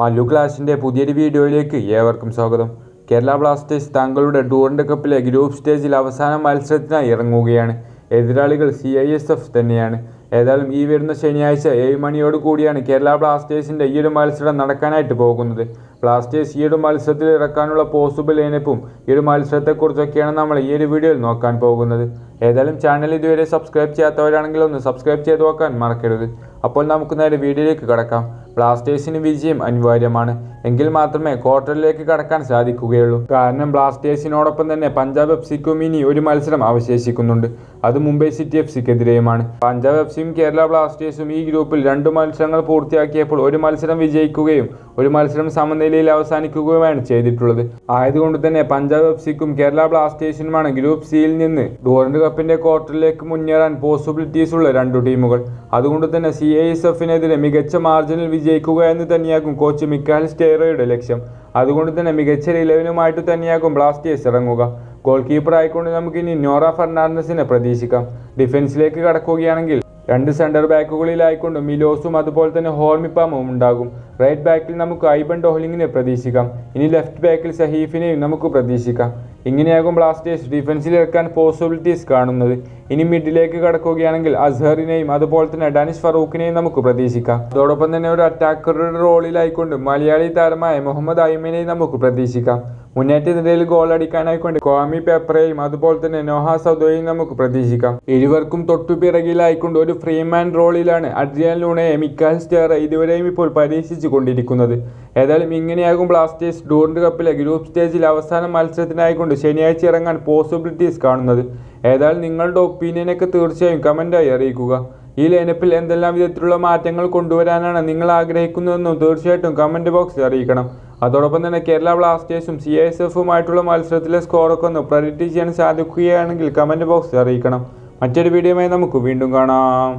മല്ലു ക്ലാസിന്റെ പുതിയൊരു വീഡിയോയിലേക്ക് ഏവർക്കും സ്വാഗതം. കേരള ബ്ലാസ്റ്റേഴ്സ് തങ്ങളുടെ ടൂറിന്റെ കപ്പിലെ ഗ്രൂപ്പ് സ്റ്റേജിൽ അവസാന മത്സരത്തിനായി ഇറങ്ങുകയാണ്. എതിരാളികൾ സി ഐ എസ് എഫ് തന്നെയാണ്. ഏതായാലും ഈ വരുന്ന ശനിയാഴ്ച ഏഴ് മണിയോട് കൂടിയാണ് കേരള ബ്ലാസ്റ്റേഴ്സിന്റെ ഈയൊരു മത്സരം നടക്കാനായിട്ട് പോകുന്നത്. ബ്ലാസ്റ്റേഴ്സ് ഈയൊരു മത്സരത്തിൽ ഇറക്കാനുള്ള പോസിബിൾ ഇനപ്പും ഈ ഒരു മത്സരത്തെക്കുറിച്ചൊക്കെയാണ് നമ്മൾ ഈ ഒരു വീഡിയോയിൽ നോക്കാൻ പോകുന്നത്. ഏതായാലും ചാനൽ ഇതുവരെ സബ്സ്ക്രൈബ് ചെയ്യാത്തവരാണെങ്കിൽ ഒന്ന് സബ്സ്ക്രൈബ് ചെയ്ത് നോക്കാൻ മറക്കരുത്. അപ്പോൾ നമുക്ക് നേരെ വീഡിയോയിലേക്ക് കടക്കാം. ബ്ലാസ്റ്റേഴ്സിന് വിജയം അനിവാര്യമാണ്. എങ്കിൽ മാത്രമേ ക്വാർട്ടറിലേക്ക് കടക്കാൻ സാധിക്കുകയുള്ളൂ. കാരണം ബ്ലാസ്റ്റേഴ്സിനോടൊപ്പം തന്നെ പഞ്ചാബ് എഫ് സിക്കും ഇനി ഒരു മത്സരം അവശേഷിക്കുന്നുണ്ട്. അത് മുംബൈ സിറ്റി എഫ് സിക്കെതിരെയുമാണ് പഞ്ചാബ് എഫ് സിയും കേരള ബ്ലാസ്റ്റേഴ്സും ഈ ഗ്രൂപ്പിൽ രണ്ട് മത്സരങ്ങൾ പൂർത്തിയാക്കിയപ്പോൾ ഒരു മത്സരം വിജയിക്കുകയും ഒരു മത്സരം സമനിലയിൽ അവസാനിക്കുകയുമാണ് ചെയ്തിട്ടുള്ളത്. ആയതുകൊണ്ട് തന്നെ പഞ്ചാബ് എഫ് സിക്കും കേരള ബ്ലാസ്റ്റേഴ്സിനുമാണ് ഗ്രൂപ്പ് സിയിൽ നിന്ന് ഡോറൻഡ് കപ്പിന്റെ ക്വാർട്ടറിലേക്ക് മുന്നേറാൻ പോസിബിലിറ്റീസ് ഉള്ള രണ്ടു ടീമുകൾ. അതുകൊണ്ട് തന്നെ സി ഐ എസ് എഫിനെതിരെ മികച്ച മാർജിനിൽ വിജയിക്കുക എന്ന് തന്നെയാകും കോച്ച് മിക്കാൽ സ്റ്റേറോയുടെ ലക്ഷ്യം. അതുകൊണ്ട് തന്നെ മികച്ച ഇലവനുമായിട്ട് തന്നെയാകും ബ്ലാസ്റ്റേഴ്സ് ഇറങ്ങുക. ഗോൾ കീപ്പർ ആയിക്കൊണ്ട് നമുക്കിനി നോറ ഫെർണാണ്ടസിനെ പ്രതീക്ഷിക്കാം. ഡിഫൻസിലേക്ക് കടക്കുകയാണെങ്കിൽ രണ്ട് സെന്റർ ബാക്കുകളിലായിക്കൊണ്ട് മിലോസും അതുപോലെ തന്നെ ഹോർമിപ്പാമും ഉണ്ടാകും. റൈറ്റ് ബാക്കിൽ നമുക്ക് ഐബൻ ഡോഹ്ലിങ്ങിനെ പ്രതീക്ഷിക്കാം. ഇനി ലെഫ്റ്റ് ബാക്കിൽ സഹീഫിനെയും നമുക്ക് പ്രതീക്ഷിക്കാം. ഇങ്ങനെയാകും ബ്ലാസ്റ്റേഴ്സ് ഡിഫൻസിൽ ഇറക്കാൻ പോസിബിലിറ്റീസ് കാണുന്നത്. ഇനി മിഡിലേക്ക് കടക്കുകയാണെങ്കിൽ അസ്ഹറിനെയും അതുപോലെ തന്നെ ഡാനിഷ് ഫറൂഖിനെയും നമുക്ക് പ്രതീക്ഷിക്കാം. അതോടൊപ്പം തന്നെ ഒരു അറ്റാക്കറുടെ റോളിലായിക്കൊണ്ട് മലയാളി താരമായ മുഹമ്മദ് അയിമിനെയും നമുക്ക് പ്രതീക്ഷിക്കാം. മുന്നേറ്റ നിലയിൽ ഗോൾ അടിക്കാനായിക്കൊണ്ട് കോമി പേപ്പറേയും അതുപോലെ തന്നെ നോഹ സൗദോയും നമുക്ക് പ്രതീക്ഷിക്കാം. ഇരുവർക്കും തൊട്ടുപിറകിലായിക്കൊണ്ട് ഒരു ഫ്രീമാൻ റോളിലാണ് അഡ്രിയൻ ലൂണയെ മിക്കാൽ സ്റ്റേറ ഇതുവരെയും ഇപ്പോൾ പരീക്ഷിച്ചു കൊണ്ടിരിക്കുന്നത്. ഏതായാലും ഇങ്ങനെയാകും ബ്ലാസ്റ്റേഴ്സ് ഡൂറിന്റെ കപ്പിലെ ഗ്രൂപ്പ് സ്റ്റേജിൽ അവസാന മത്സരത്തിനായിക്കൊണ്ട് ശനിയാഴ്ച ഇറങ്ങാൻ പോസിബിലിറ്റീസ് കാണുന്നത്. ഏതായാലും നിങ്ങളുടെ ഒപ്പീനിയനൊക്കെ തീർച്ചയായും കമന്റായി അറിയിക്കുക. ഈ ലൈനപ്പിൽ എന്തെല്ലാം വിധത്തിലുള്ള മാറ്റങ്ങൾ കൊണ്ടുവരാനാണ് നിങ്ങൾ ആഗ്രഹിക്കുന്നതെന്നും തീർച്ചയായിട്ടും കമന്റ് ബോക്സിൽ അറിയിക്കണം. അതോടൊപ്പം തന്നെ കേരള ബ്ലാസ്റ്റേഴ്സും സി എസ് എഫുമായിട്ടുള്ള മത്സരത്തിലെ സ്കോറൊക്കെ ഒന്ന് പ്രഡിക്റ്റ് ചെയ്യാൻ സാധിക്കുകയാണെങ്കിൽ കമന്റ് ബോക്സിൽ അറിയിക്കണം. മറ്റൊരു വീഡിയോയുമായി നമുക്ക് വീണ്ടും കാണാം.